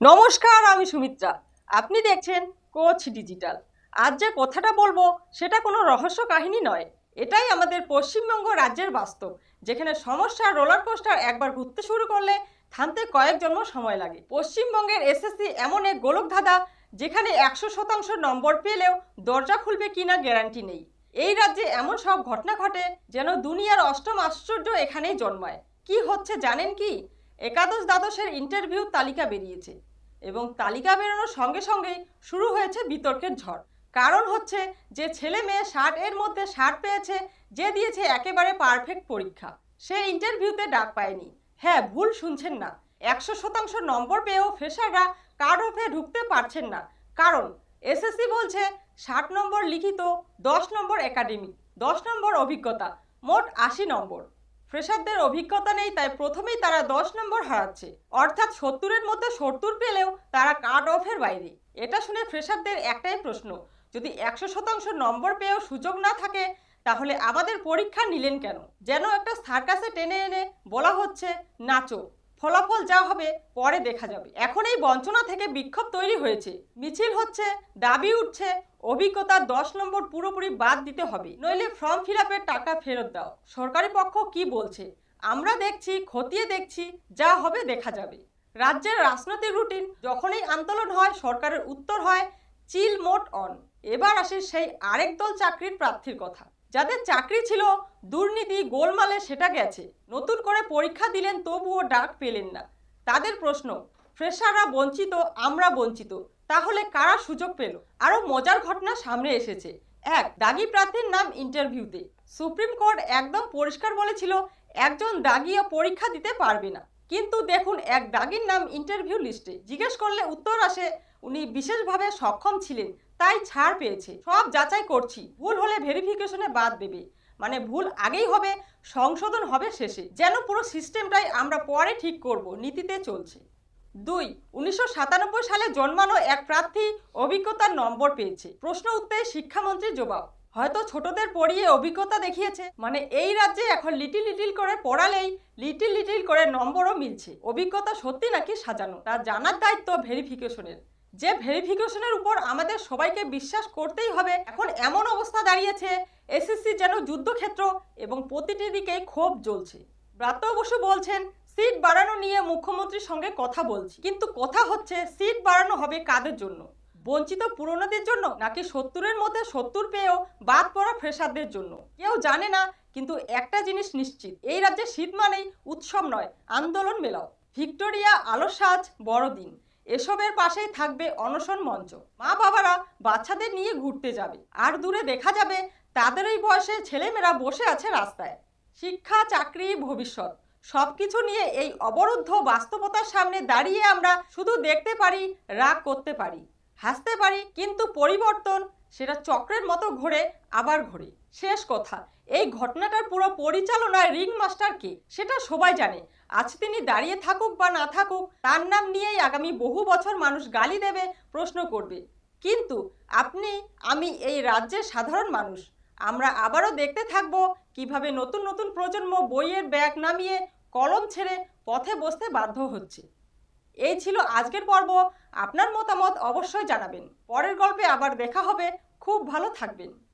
নমস্কার, আমি সুমিত্রা। আপনি দেখছেন কোচ ডিজিটাল। আজ যে কথাটা বলব, সেটা কোনো রহস্য কাহিনী নয়। এটাই আমাদের পশ্চিমবঙ্গ রাজ্যের বাস্তব, যেখানে সমস্যা রোলার কোস্টার একবার ঘুরতে শুরু করলে থামতে কয়েক জন্ম সময় লাগে। পশ্চিমবঙ্গের এসএসসি এমন এক গোলক ধাঁধা, যেখানে একশো শতাংশ নম্বর পেলেও দরজা খুলবে কিনা গ্যারান্টি নেই। এই রাজ্যে এমন সব ঘটনা ঘটে যেন দুনিয়ার অষ্টম আশ্চর্য এখানেই জন্মায়। কি হচ্ছে জানেন কি? একাদশ দ্বাদশের ইন্টারভিউ তালিকা বেরিয়েছে। এবং তালিকা বেরোনোর সঙ্গে সঙ্গেই শুরু হয়েছে বিতর্কের ঝড়। কারণ হচ্ছে যে ছেলে মেয়ে ষাট এর মধ্যে ষাট পেয়েছে, যে দিয়েছে একেবারে পারফেক্ট পরীক্ষা। সে ইন্টারভিউতে ডাক পায়নি। হ্যাঁ ভুল শুনছেন না। একশো শতাংশ নম্বর পেয়েও ফ্রেশাররা কার্ড অফে ঢুকতে পারছেন না। কারণ এসএসসি বলছে ষাট নম্বর লিখিত, দশ নম্বর একাডেমি, দশ নম্বর অভিজ্ঞতা, মোট আশি নম্বর। ফ্রেশারদের অভিজ্ঞতা নেই, তাই প্রথমেই তারা দশ নম্বর হারাচ্ছে। অর্থাৎ সত্তরের মধ্যে সত্তর পেলেও তারা কাট অফের বাইরে। এটা শুনে ফ্রেশারদের একটাই প্রশ্ন, যদি একশো শতাংশ নম্বর পেয়েও সুযোগ না থাকে, তাহলে আমাদের পরীক্ষা নিলেন কেন? যেন একটা সার্কাসে টেনে এনে বলা হচ্ছে, নাচো। ফলাফল যা হবে পরে দেখা যাবে। এখন এই বঞ্চনা থেকে বিক্ষোভ তৈরি হয়েছে। মিছিল হচ্ছে, দাবি উঠছে, অভিজ্ঞতা দশ নম্বর পুরোপুরি বাদ দিতে হবে। নইলে ফর্ম ফিল টাকা ফেরত দাও। সরকারি পক্ষ কি বলছে? আমরা দেখছি, খতিয়ে দেখছি, যা হবে দেখা যাবে। রাজ্যের রাজনৈতিক রুটিন যখনই আন্দোলন হয়, সরকারের উত্তর হয়, চিল মোট অন। এবার আসে সেই আরেক দল চাকরির প্রার্থীর কথা। যাদের চাকরি ছিল, দুর্নীতি, গোলমালে সেটা গেছে। নতুন করে পরীক্ষা দিলেন, তবুও ডাক পেলেন না। তাদের প্রশ্ন, ফ্রেশাররা বঞ্চিত, আমরা বঞ্চিত, তাহলে কারা সুযোগ পেল? আরও মজার ঘটনা সামনে এসেছে। এক, দাগি প্রার্থীর নাম ইন্টারভিউতে সুপ্রিম কোর্ট একদম পরিষ্কার বলেছিল, একজন দাগিও পরীক্ষা দিতে পারবে না। কিন্তু দেখুন, এক দাগির নাম ইন্টারভিউ লিস্টে জিজ্ঞেস করলে উত্তর আসে, উনি বিশেষভাবে সক্ষম ছিলেন, তাই ছাড় পেয়েছে। সব যাচাই করছি, ভুল হলে ভেরিফিকেশনে বাদ দেবে। মানে ভুল আগেই হবে, সংশোধন হবে শেষে। যেন পুরো সিস্টেমটাই আমরা পরে ঠিক করব, নীতিতে চলছে। দুই, উনিশশো সালে জন্মানো এক প্রার্থী অভিজ্ঞতার নম্বর পেয়েছে। প্রশ্ন উত্তরে শিক্ষামন্ত্রীর জবাব। হয়তো ছোটদের পড়িয়ে অভিজ্ঞতা দেখিয়েছে। মানে এই রাজ্যে এখন লিটিল লিটিল করে পড়ালেই লিটিল লিটিল করে নম্বরও মিলছে। অভিজ্ঞতা সত্যি নাকি সাজানো? তা জানার দায়িত্ব ভেরিফিকেশনের যে ভেরিফিকেশনের উপর আমাদের সবাইকে বিশ্বাস করতেই হবে, এখন এমন অবস্থা দাঁড়িয়েছে এসএসসি যেন যুদ্ধক্ষেত্র এবং প্রতিটি দিকে ক্ষোভ জ্বলছে। ব্রাত্য বসু বলছেন, সিট বাড়ানো নিয়ে মুখ্যমন্ত্রীর সঙ্গে কথা বলছি। কিন্তু কথা হচ্ছে, সিট বাড়ানো হবে কাদের জন্য? বঞ্চিত পুরনোদের জন্য নাকি সত্তরের মধ্যে সত্তর পেয়েও বাদ পড়া ফ্রেশারদের জন্য? কেউ জানে না, কিন্তু একটা জিনিস নিশ্চিত, এই রাজ্যে শীত মানেই উৎসব নয়, আন্দোলন মেলাও। ভিক্টোরিয়া আলো সাজ, বড়দিন। এসবের পাশেই থাকবে অনশন মঞ্চ। মা বাবারা বাচ্চাদের নিয়ে ঘুরতে যাবে। আর দূরে দেখা যাবে তাদের ওই বয়সে ছেলেমেয়েরা বসে আছে রাস্তায়। শিক্ষা, চাকরি, ভবিষ্যৎ, সবকিছু নিয়ে এই অবরুদ্ধ বাস্তবতার সামনে দাঁড়িয়ে আমরা শুধু দেখতে পারি, রাগ করতে পারি। হাসতে পারি, কিন্তু পরিবর্তন সেটা চক্রের মতো ঘোরে, আবার ঘোরে। শেষ কথা, এই ঘটনাটার পুরো পরিচালনায় রিং মাস্টার কে, সেটা সবাই জানে। আজ তিনি দাঁড়িয়ে থাকুক বা না থাকুক, তার নাম নিয়েই আগামী বহু বছর মানুষ গালি দেবে, প্রশ্ন করবে। কিন্তু আপনি, আমি এই রাজ্যের সাধারণ মানুষ। আমরা আবারও দেখতে থাকব কীভাবে নতুন নতুন প্রজন্ম বইয়ের ব্যাগ নামিয়ে কলম ছেড়ে পথে বসতে বাধ্য হচ্ছে। এই ছিল আজকের পর্ব। আপনার মতামত অবশ্যই জানাবেন। পরের গল্পে আবার দেখা হবে। খুব ভালো থাকবেন।